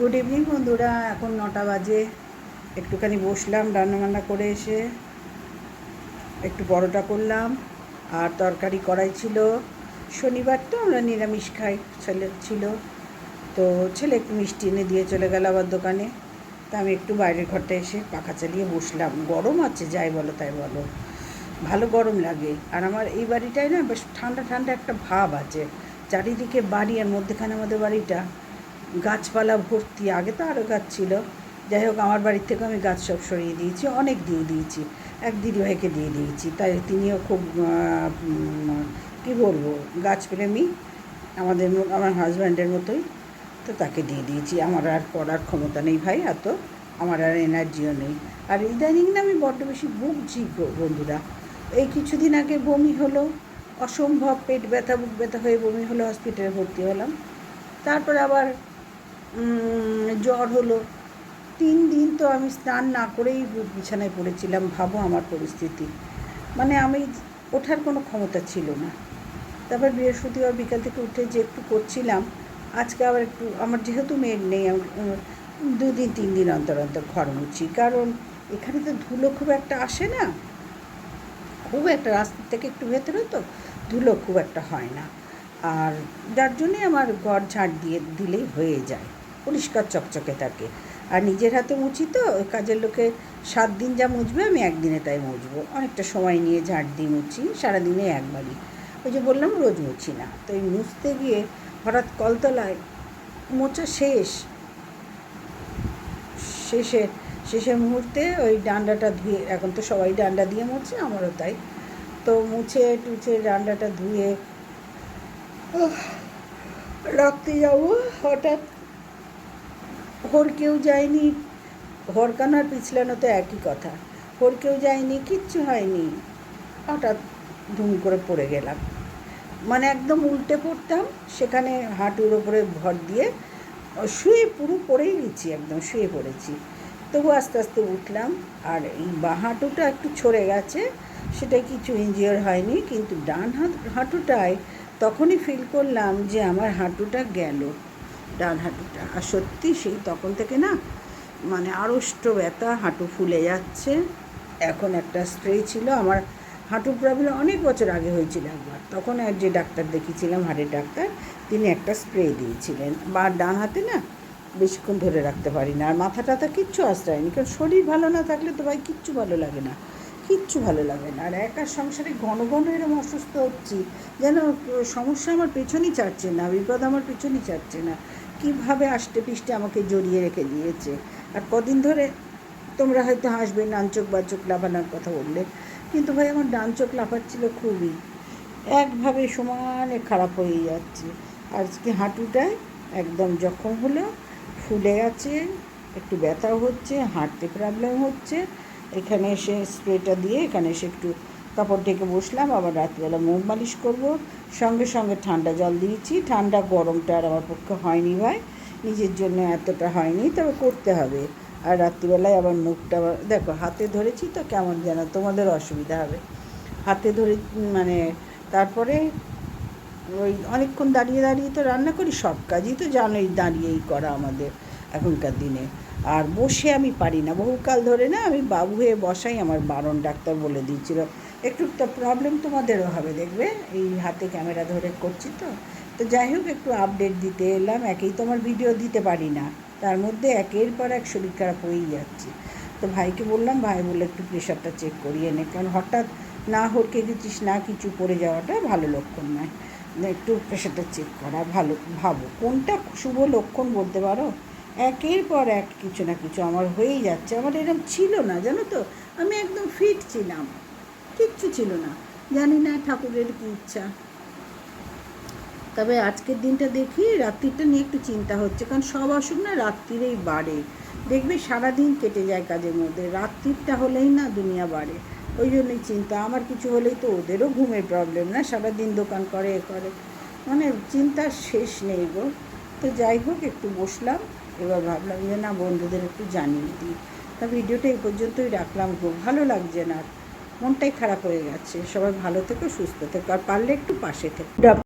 Good evening বন্ধুরা। এখন নটা বাজে। একটুখানি বসলাম, রান্নাবান্না করে এসে একটু পরোটা করলাম, আর তরকারি করাই ছিল। শনিবার তো আমরা নিরামিষ খাই, ছেলে ছিল। তো ছেলে একটু মিষ্টি এনে দিয়ে চলে গেল আবার দোকানে। তা আমি একটু বাইরের ঘরটা এসে পাখা চালিয়ে বসলাম। গরম আছে, যাই বলো তাই বলো। ভালো গরম লাগে। আর আমার এই বাড়িটায় না বেশ ঠান্ডা ঠান্ডা একটা ভাব আছে। চারিদিকে বাড়ি আর মধ্যেখানে আমাদের বাড়িটা গাছপালা ভর্তি, আগে তো আরও গাছ ছিল। যাই হোক, আমার বাড়ির থেকে আমি গাছ সব সরিয়ে দিয়েছি, অনেক দিয়ে দিয়েছি। এক দিদিভাইকে দিয়ে দিয়েছি, তাই তিনিও খুব কী বলব গাছপ্রেমী আমাদের আমার হাজব্যান্ডের মতোই, তো তাকে দিয়ে দিয়েছি। আমার আর করার ক্ষমতা নেই ভাই এত আমার আর এনার্জিও নেই। আর ইদানিং না আমি বড্ড বেশি ভুগছি বন্ধুরা। এই কিছুদিন আগে বমি হলো, অসম্ভব পেট ব্যথা, বুক ব্যথা হয়ে বমি হলো, হসপিটালে ভর্তি হলাম। তারপর আবার জ্বর হলো। তিন দিন তো আমি স্নান না করেই বিছানায় পড়েছিলাম, ভাবো আমার পরিস্থিতি। মানে আমি ওঠার কোনো ক্ষমতা ছিল না। তারপর বৃহস্পতিবার বিকাল থেকে উঠে যে একটু করছিলাম, আজকে আবার একটু, আমার যেহেতু মেয়ের নেই দুদিন, তিন দিন অন্তর অন্তর ঘর মুছি কারণ এখানে তো ধুলো খুব একটা আসে না। খুব একটা রাস্তা থেকে একটু ভেতরে তো ধুলো খুব একটা হয় না। আর যার জন্যে আমার ঘর ঝাঁট দিয়ে দিলেই হয়ে যায়। পরিষ্কার চকচকে থাকে। আর নিজের হাতে মুছি তো, ওই কাজের লোকে সাত দিন যা মুছবে আমি একদিনে তাই মুছবো। অনেকটা সময় নিয়ে ঝাঁট দিয়ে মুছি, সারাদিনে একবারই। ওই যে বললাম, রোজ মুছি না। তো এই মুছতে গিয়ে হঠাৎ কলতলায় মোচা শেষ। শেষে শেষের মুহূর্তে ওই ডান্ডাটা ধুয়ে, এখন তো সবাই ডান্ডা দিয়ে মুছে, আমারও তাই। তো মুছে টুছে ডান্ডাটা ধুয়ে রাখতে যাব। হঠাৎ হরকেও যায়নি হরকানো আর পিছলানো তো একই কথা। হরকেও যায়নি, কিচ্ছু হয়নি। হঠাৎ ধুম করে পড়ে গেলাম। মানে একদম উল্টে পড়তাম, সেখানে হাঁটুর ওপরে ভর দিয়ে শুয়ে পুরো পড়েই গেছি একদম, শুয়ে পড়েছি। তবু আস্তে আস্তে উঠলাম, আর এই বা হাঁটুটা একটু ছড়ে গেছে সেটা কিছু ইনজিওর হয়নি, কিন্তু ডান হাঁটুটায় তখনই ফিল করলাম যে আমার হাঁটুটা গেল। ডান হাঁটুটা আর সত্যি সেই তখন থেকে না মানে আড়ষ্ট ব্যথা, হাঁটু ফুলে যাচ্ছে। এখন একটা স্প্রে ছিল, আমার হাঁটু প্রবলেম অনেক বছর আগে হয়েছিল একবার। তখন এক যে ডাক্তার দেখিয়েছিলাম, হাড়ের ডাক্তার, তিনি একটা স্প্রে দিয়েছিলেন। বা ডান হাতে না, বেশিক্ষণ ধরে রাখতে পারি না। আর মাথা টাথা কিচ্ছু আশ্রয়নি কারণ শরীর ভালো না থাকলে তো ভাই কিচ্ছু ভালো লাগে না। কিচ্ছু ভালো লাগে না। আর একার সংসারে ঘন ঘন এরকম অসুস্থ হচ্ছি, যেন সমস্যা আমার পেছনই ছাড়ছে না, বিপদ আমার পেছনই ছাড়ছে না। কীভাবে আষ্টে পিষ্টে আমাকে জড়িয়ে রেখে দিয়েছে? আর কদিন ধরে তোমরা হয়তো হাসবে ডান চোখ, বা চোখ লাফানোর কথা বললে। কিন্তু ভাই, আমার ডান চোখ লাফাচ্ছিল খুবই। একভাবে সমানে খারাপ হয়ে যাচ্ছে। আজকে হাঁটুটায় একদম জখম হলো, ফুলে গেছে, একটু ব্যথাও হচ্ছে, হাঁটতে প্রবলেম হচ্ছে। এখানে এসে স্প্রেটা দিয়ে, এখানে এসে একটু কাপড় ঢেকে বসলাম, আবার রাত্রিবেলা মুখ মালিশ করব। সঙ্গে সঙ্গে ঠান্ডা জল দিয়েছি। ঠান্ডা গরমটা আর আমার পক্ষে হয়নি ভাই। নিজের জন্য এতটা হয়নি, তবে করতে হবে। আর রাত্রিবেলায় আবার মুখটা দেখো, হাতে ধরেছি তো কেমন যেন, তোমাদের অসুবিধা হবে। হাতে ধরে মানে তারপরে ওই অনেকক্ষণ দাঁড়িয়ে দাঁড়িয়ে তো রান্না করি, সব কাজই তো জানোই দাঁড়িয়েই করা আমাদের এখনকার দিনে। আর বসে আমি পারি না। বহুকাল ধরে না আমি বাবু হয়ে বসাই, আমার বারণ ডাক্তার বলে দিয়েছিল একটু তো প্রবলেম তোমাদেরও হবে, দেখবে? এই হাতে ক্যামেরা ধরে করছি তো। তো যাই হোক, একটু আপডেট দিতে এলাম। একেই তো আমার ভিডিও দিতে পারি না। তার মধ্যে একের পর এক শরীর খারাপ হয়েই যাচ্ছে। তো ভাইকে বললাম, ভাই বলে একটু প্রেশারটা চেক করিয়ে নে। কারণ হঠাৎ না হরকে গেছিস, না কিছু পড়ে যাওয়াটা ভালো লক্ষণ নয়। একটু প্রেশারটা চেক করা ভালো, ভাবো। কোনটা শুভ লক্ষণ বলতে পারো? একের পর এক কিছু না কিছু আমার হয়েই যাচ্ছে। আমার এরকম ছিল না, জানো তো? আমি একদম ফিট ছিলাম। কিচ্ছু ছিল না। জানি না ঠাকুরের কী ইচ্ছা। তবে আজকের দিনটা দেখি রাত্রিটা নিয়ে একটু চিন্তা হচ্ছে, কারণ সব অসুখ না রাত্রিরেই বাড়ে। দেখবে সারাদিন কেটে যায় কাজের মধ্যে, রাত্রিটা হলেই না দুনিয়া বাড়ে। ওই জন্যই চিন্তা, আমার কিছু হলেই তো ওদেরও ঘুমের প্রবলেম না, সারাদিন দোকান করে, এ করে। মানে চিন্তার শেষ নেই গো। তো যাই হোক, একটু বসলাম, এবার ভাবলাম যে না, বন্ধুদের একটু জানিয়ে দিই। তা ভিডিওটা এই পর্যন্তই রাখলাম গো। ভালো লাগছে না। মনটাই খারাপ হয়ে যাচ্ছে সবাই ভালো থেকো সুস্থ থেকো আর পারলে একটু পাশে থেকো।